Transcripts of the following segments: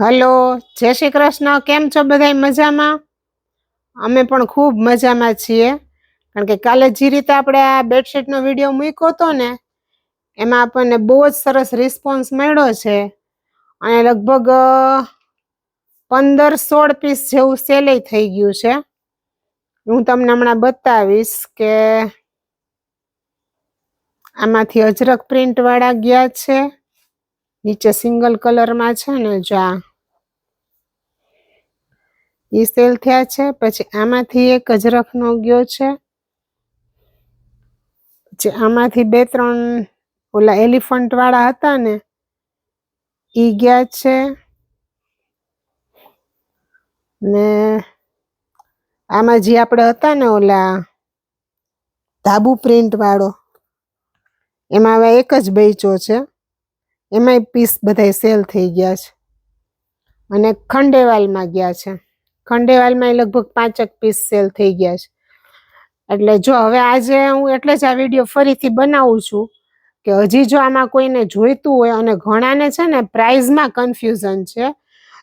Hello, જય શ્રી કૃષ્ણ. કેમ છો બધા મજામાં? અમે પણ ખૂબ મજામાં છીએ. કારણ કે કાલે જે રીતે આપણે આ બેડશીટનો વીડિયો મૂક્યો હતો ને, એમાં આપણને બહુ જ સરસ રિસ્પોન્સ મળ્યો છે. અને લગભગ પંદર સોળ પીસ જેવું સેલેય થઈ ગયું છે. હું તમને હમણાં બતાવીશ કે આમાંથી અજરક પ્રિન્ટવાળા ગયા છે. નીચે સિંગલ કલરમાં છે ને, જો ઈ સેલ થયા છે, પછી આમાંથી એક અજરખનો ગયો છે. પછી આમાંથી બે, ત્રણ ઓલા એલિફન્ટ વાળા હતા ને, ઈ ગયા છે. ને આમાં જે આપણે હતા ને ઓલા ધાબુ પ્રિન્ટ વાળો, એમાં હવે એક જ બેચો છે. એમાંય પીસ બધાય સેલ થઈ ગયા છે. અને ખંડેવાલમાં ગયા છે. ખંડેવાલમાં લગભગ પાંચેક પીસ સેલ થઈ ગયા છે. એટલે જો હવે આજે હું એટલે જ આ વીડિયો ફરીથી બનાવું છું કે હજી જો આમાં કોઈને જોઈતું હોય અને ઘણાને છે ને પ્રાઇઝમાં કન્ફ્યુઝન છે,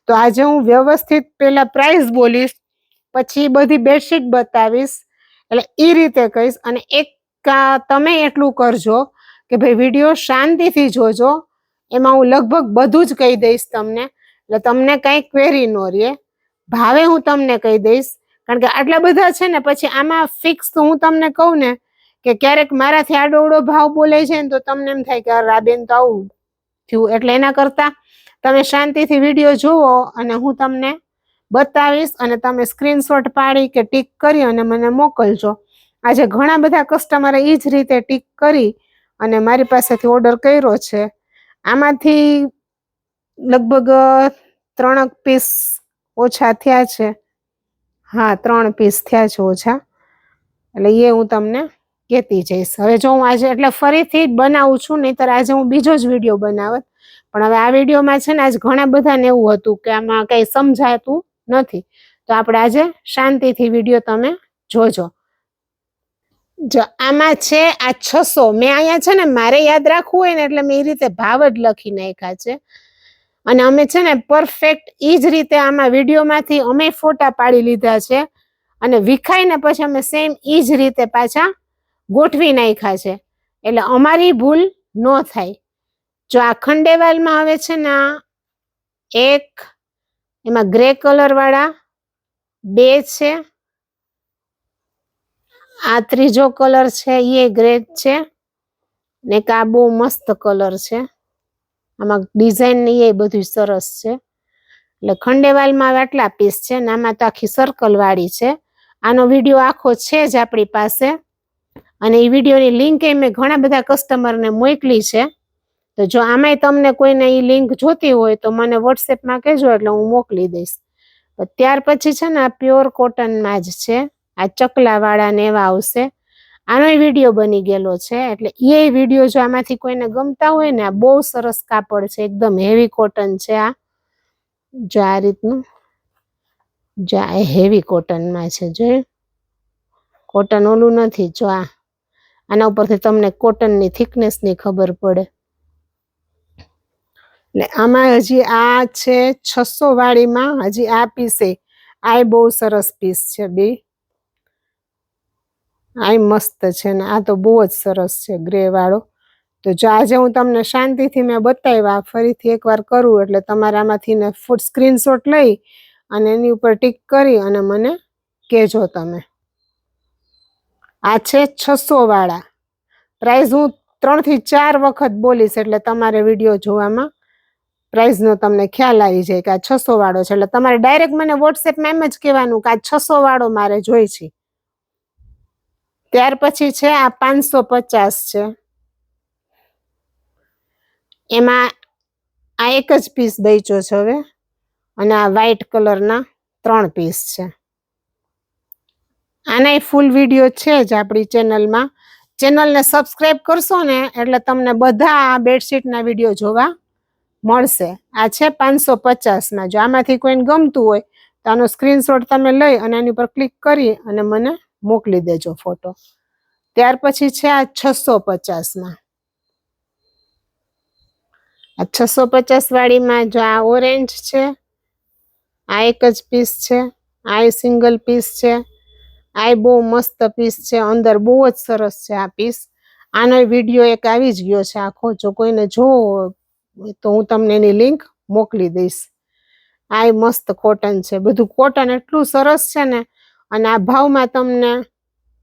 તો આજે હું વ્યવસ્થિત પહેલાં પ્રાઇઝ બોલીશ, પછી બધી બેડશીટ બતાવીશ, એટલે એ રીતે કહીશ અને એક તમે એટલું કરજો કે ભાઈ વીડિયો શાંતિથી જોજો, એમાં હું લગભગ બધું જ કહી દઈશ તમને, એટલે તમને કાંઈ ક્વેરી ન રહે. ભાવે હું તમને કહી દઈશ. કારણ કે આટલા બધા છે ને, પછી આમાં ફિક્સ હું તમને કહું ને, કે ક્યારેક મારાથી આડોવડો ભાવ બોલાય છે ને, તો તમને એમ થાય કે રાબેન તો આવું થયું. એટલે એના કરતાં તમે શાંતિથી વીડિયો જુઓ અને હું તમને બતાવીશ અને તમે સ્ક્રીનશોટ પાડી કે ટીક કરી અને મને મોકલજો. આજે ઘણા બધા કસ્ટમરે એ જ રીતે ટીક કરી અને મારી પાસેથી ઓર્ડર કર્યો છે. આમાંથી લગભગ ત્રણક પીસ ઓછા થયા છે. હા, ત્રણ પીસ થયા છે ઓછા. એટલે એ હું તમને કહેતી જઈશ. હવે જો હું આજે એટલે ફરીથી બનાવું છું, નહીંતર આજે હું બીજો જ વીડિયો બનાવત. પણ હવે આ વિડીયોમાં છે ને આજ ઘણા બધાને એવું હતું કે આમાં કંઈ સમજાતું નથી. તો આપણે આજે શાંતિથી વીડિયો તમે જોજો. જો આમાં છે આ છસો. મેં અહીંયા છે ને મારે યાદ રાખવું હોય ને એટલે મેં એ રીતે ભાવ જ લખી નાખ્યા છે. અને અમે છે ને પરફેક્ટ એ જ રીતે આમાં વિડીયોમાંથી અમે ફોટા પાડી લીધા છે. અને વિખાઈને પછી અમે સેમ એ જ રીતે પાછા ગોઠવી નાખ્યા છે. એટલે અમારી ભૂલ ન થાય. જો આ ખંડેવાલમાં આવે છે ને એક, એમાં ગ્રે કલરવાળા બે છે. આ ત્રીજો કલર છે એ ગ્રે છે. ને એક આ બહુ મસ્ત કલર છે. આમાં ડિઝાઇન ને એ બધું સરસ છે. એટલે ખંડેવાલમાં આટલા પીસ છે ને આમાં તો આખી સર્કલ વાળી છે. આનો વીડિયો આખો છે જ આપણી પાસે. અને એ વિડીયોની લિંક એ મેં ઘણા બધા કસ્ટમરને મોકલી છે. તો જો આમાંય તમને કોઈને એ લિંક જોતી હોય તો મને વોટ્સએપમાં કહેજો, એટલે હું મોકલી દઈશ. ત્યાર પછી છે ને આ પ્યોર કોટનમાં જ છે. આ ચકલાવાળા ને એવા આવશે. આનો વીડિયો બની ગયેલો છે. એટલે એ વીડિયો જો આમાંથી કોઈને ગમતા હોય ને, આ બહુ સરસ કાપડ છે, એકદમ હેવી કોટન છે આ. જો આ રીતનું, જો આ હેવી કોટનમાં છે જો કોટન ઓલું નથી, જો આ. આના ઉપરથી તમને કોટનની થિકનેસની ખબર પડે. એટલે આમાં હજી આ છે છસો વાળીમાં, હજી આ પીસે આ બહુ સરસ પીસ છે બે. આ મસ્ત છે ને, આ તો બહુ જ સરસ છે ગ્રે વાળો. તો જો આજે હું તમને શાંતિથી મેં બતાવ્યા ફરીથી એકવાર કરું એટલે તમારામાંથી ને ફૂટ સ્ક્રીનશોટ લઈ અને એની ઉપર ટીક કરી અને મને કહેજો તમે. આ છે છસો વાળા. પ્રાઇઝ હું ત્રણથી ચાર વખત બોલીશ એટલે તમારે વીડિયો જોવામાં પ્રાઇઝનો તમને ખ્યાલ આવી જાય કે આ છસો વાળો છે. એટલે તમારે ડાયરેક્ટ મને વોટ્સએપમાં એમ જ કહેવાનું કે આ છસો વાળો મારે જોઈ છે. ત્યાર પછી છે આ પાંચસો પચાસ છે. એમાં આ એક જ પીસ દઈચો છે હવે. અને આ વ્હાઈટ કલરના ત્રણ પીસ છે. આના ફૂલ વીડિયો છે જ આપણી ચેનલમાં ચેનલને સબસ્ક્રાઈબ કરશો ને એટલે તમને બધા આ બેડશીટના વીડિયો જોવા મળશે. આ છે પાંચસો પચાસમાં જો આમાંથી કોઈને ગમતું હોય તો આનો સ્ક્રીનશોટ તમે લઈ અને એની ઉપર ક્લિક કરી અને મને મોકલી દેજો ફોટો. ત્યાર પછી છે આ છસો પચાસમાં આ છસો પચાસ વાળીમાં જો આ ઓરેન્જ છે, આ એક જ પીસ છે, આ સિંગલ પીસ છે, આ બહુ મસ્ત પીસ છે, અંદર બહુ જ સરસ છે આ પીસ. આનો વીડિયો એક આવી જ ગયો છે આખો, જો કોઈને જોવો તો હું તમને એની લિંક મોકલી દઈશ. આ મસ્ત કોટન છે, બધું કોટન એટલું સરસ છે ને અને આ ભાવમાં તમને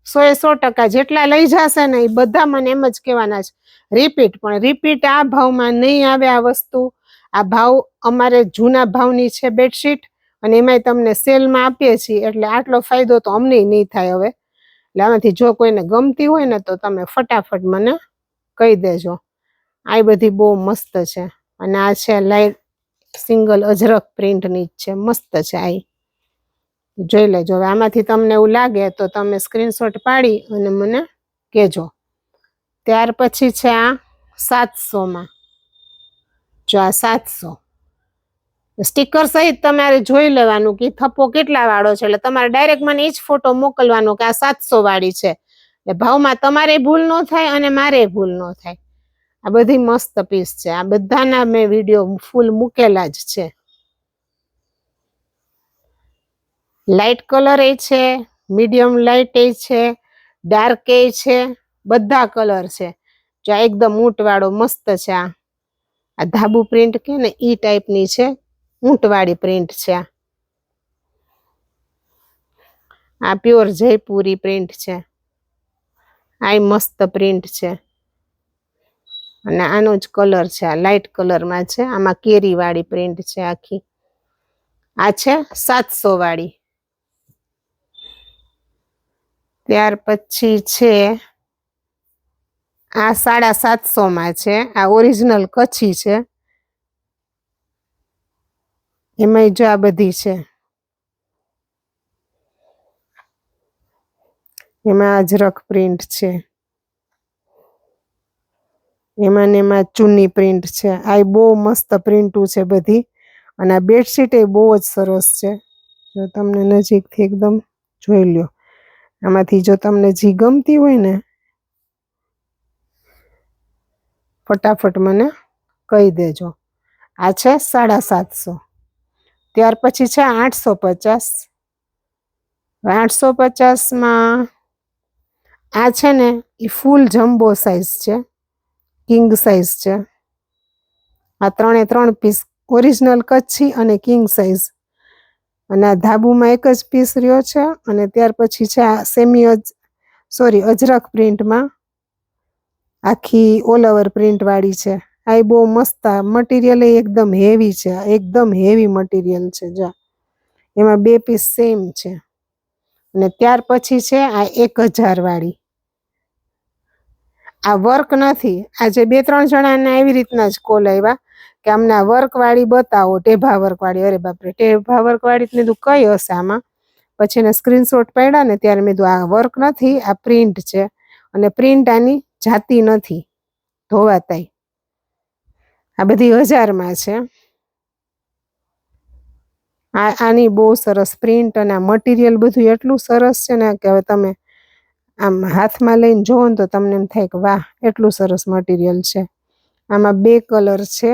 સો એ સો ટકા જેટલા લઈ જશે ને એ બધા મને એમ જ કહેવાના છે. રિપીટ પણ રિપીટ આ ભાવમાં નહીં આવે આ વસ્તુ. આ ભાવ અમારે જૂના ભાવની છે બેડશીટ અને એમાંય તમને સેલમાં આપીએ છીએ, એટલે આટલો ફાયદો તો અમને નહીં થાય હવે. એટલે આમાંથી જો કોઈને ગમતી હોય ને તો તમે ફટાફટ મને કહી દેજો. આ બધી બહુ મસ્ત છે. અને આ છે લાઈટ સિંગલ અજરક પ્રિન્ટની જ છે. મસ્ત છે આ. જોઈ લેજો. હવે આમાંથી તમને એવું લાગે તો તમે સ્ક્રીનશોટ પાડી અને મને કહેજો. ત્યાર પછી છે આ સાતસોમાં. જો આ સાતસો. સ્ટીકર સહિત તમારે જોઈ લેવાનું કે થપ્પો કેટલા વાળો છે. એટલે તમારે ડાયરેક્ટ મને એ જ ફોટો મોકલવાનો કે આ સાતસો વાળી છે. એટલે ભાવમાં તમારે ભૂલ ન થાય અને મારે ભૂલ ન થાય. આ બધી મસ્ત પીસ છે. આ બધાના મેં વીડિયો ફૂલ મૂકેલા જ છે. લાઇટ કલર એ છે, મીડિયમ લાઇટ એ છે, ડાર્ક એ છે, બધા કલર છે. જો આ એકદમ ઊંટવાળો મસ્ત છે આ. આ ધાબુ પ્રિન્ટ કે ને ઈ ટાઈપની છે, ઊંટવાળી પ્રિન્ટ છે આ. પ્યોર જયપુરી પ્રિન્ટ છે. આ મસ્ત પ્રિન્ટ છે. અને આનો જ કલર છે, આ લાઇટ કલરમાં છે, આમાં કેરીવાળી પ્રિન્ટ છે આખી. આ છે સાતસો વાળી. ત્યાર પછી છે આ સાડા સાતસોમાં છે. આ ઓરિજિનલ કચ્છી છે. એમાંય જો આ બધી છે. એમાં અજરક પ્રિન્ટ છે. એમાં ને એમાં ચુન્ની પ્રિન્ટ છે. આ બહુ મસ્ત પ્રિન્ટું છે બધી. અને આ બેડશીટ એ બહુ જ સરસ છે. જો તમને નજીકથી એકદમ જોઈ લ્યો. આમાંથી જો તમને જે ગમતી હોય ને, ફટાફટ મને કહી દેજો. આ છે સાડા સાતસો ત્યાર પછી છે આઠસો પચાસ આઠસો પચાસમાં આ છે ને એ ફૂલ જમ્બો સાઇઝ છે, કિંગ સાઇઝ છે. આ ત્રણે ત્રણ પીસ ઓરિજિનલ કચ્છી અને કિંગ સાઈઝ અને આ ધાબુમાં એક જ પીસ રહ્યો છે અને ત્યાર પછી છે આ સેમી અજ સોરી અજરક પ્રિન્ટમાં આખી ઓલ ઓવર પ્રિન્ટવાળી છે. આ બહુ મસ્ત મટીરિયલ એકદમ હેવી છે એકદમ હેવી મટીરિયલ છે, જો. એમાં બે પીસ સેમ છે. અને ત્યાર પછી છે આ એક હજાર વાળી. આ વર્ક નથી. આજે બે, ત્રણ જણાને આવી રીતના જ કોલ આવ્યા કે અમને આ વર્ક વાળી બતાવો, ટેભા વર્ક વાળી અરે બાપરે, ટેભા વર્ક વાળી તો મેં કીધું, કઈ હશે આમાં? પછી એને સ્ક્રીનશોટ પાડ્યા ને ત્યારે મેં કીધું, આ વર્ક નથી, આ પ્રિન્ટ છે. અને પ્રિન્ટ આની જાતી નથી. ધોવાતાય આ બધી હજારમાં છે. આ, આની બહુ સરસ પ્રિન્ટ અને આ મટીરિયલ બધું એટલું સરસ છે ને કે હવે તમે આમ હાથમાં લઈને જોવો ને તો તમને એમ થાય કે વાહ, એટલું સરસ મટીરિયલ છે. આમાં બે કલર છે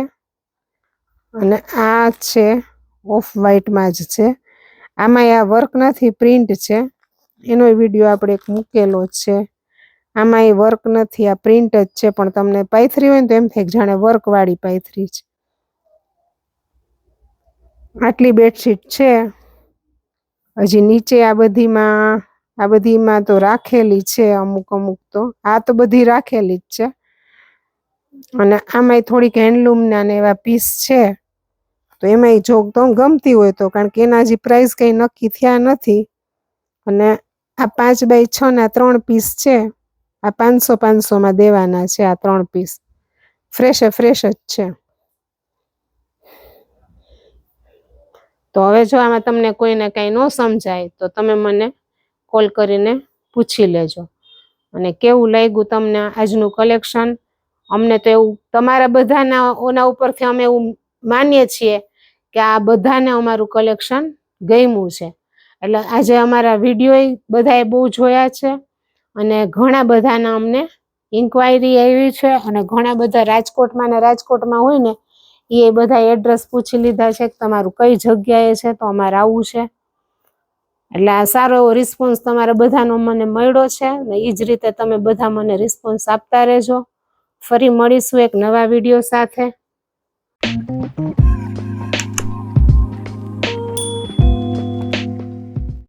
અને આ છે ઓફ વ્હાઈટમાં જ છે. આમાં આ વર્ક નથી પ્રિન્ટ છે. એનો વીડિયો આપણે એક મૂકેલો છે. આમાં એ વર્ક નથી, આ પ્રિન્ટ જ છે, પણ તમને પાયથરી હોય ને તો એમ થાય કે જાણે વર્કવાળી પાયથરી છે. આટલી બેડશીટ છે. હજી નીચે આ બધીમાં આ બધીમાં તો રાખેલી છે અમુક અમુક તો. આ તો બધી રાખેલી જ છે. અને આમાંય થોડીક હેન્ડલૂમના ને એવા પીસ છે. તો એમાંય જો તો ગમતી હોય તો, કારણ કે એના હજી પ્રાઇસ કંઈ નક્કી થયા નથી. અને આ પાંચ બાય છ ના ત્રણ પીસ છે. આ પાંચસો પાંચસોમાં દેવાના છે આ ત્રણ પીસ ફ્રેશે ફ્રેશ જ છે. તો હવે જો આમાં તમને કોઈને કંઈ ન સમજાય, તો તમે મને કોલ કરીને પૂછી લેજો. અને કેવું લાગ્યું તમને આજનું કલેક્શન અમને તો એવું, તમારા બધાના, ઓના ઉપરથી અમે એવું માનીએ છીએ કે આ બધાને અમારું કલેક્શન ગમ્યું છે. એટલે આજે અમારા વીડિયો બધાએ બહુ જોયા છે અને ઘણા બધાના અમને ઇન્ક્વાયરી આવી છે અને ઘણા બધા રાજકોટમાં ને રાજકોટમાં હોય ને એ બધા એડ્રેસ પૂછી લીધા છે કે તમારું કઈ જગ્યાએ છે, તો અમારે આવવું છે. એટલે આ સારો એવો રિસ્પોન્સ તમારે બધાનો મને મળ્યો છે ને એ જ રીતે તમે બધા મને રિસ્પોન્સ આપતા રહેજો. ફરી મળીશું એક નવા વીડિયો સાથે.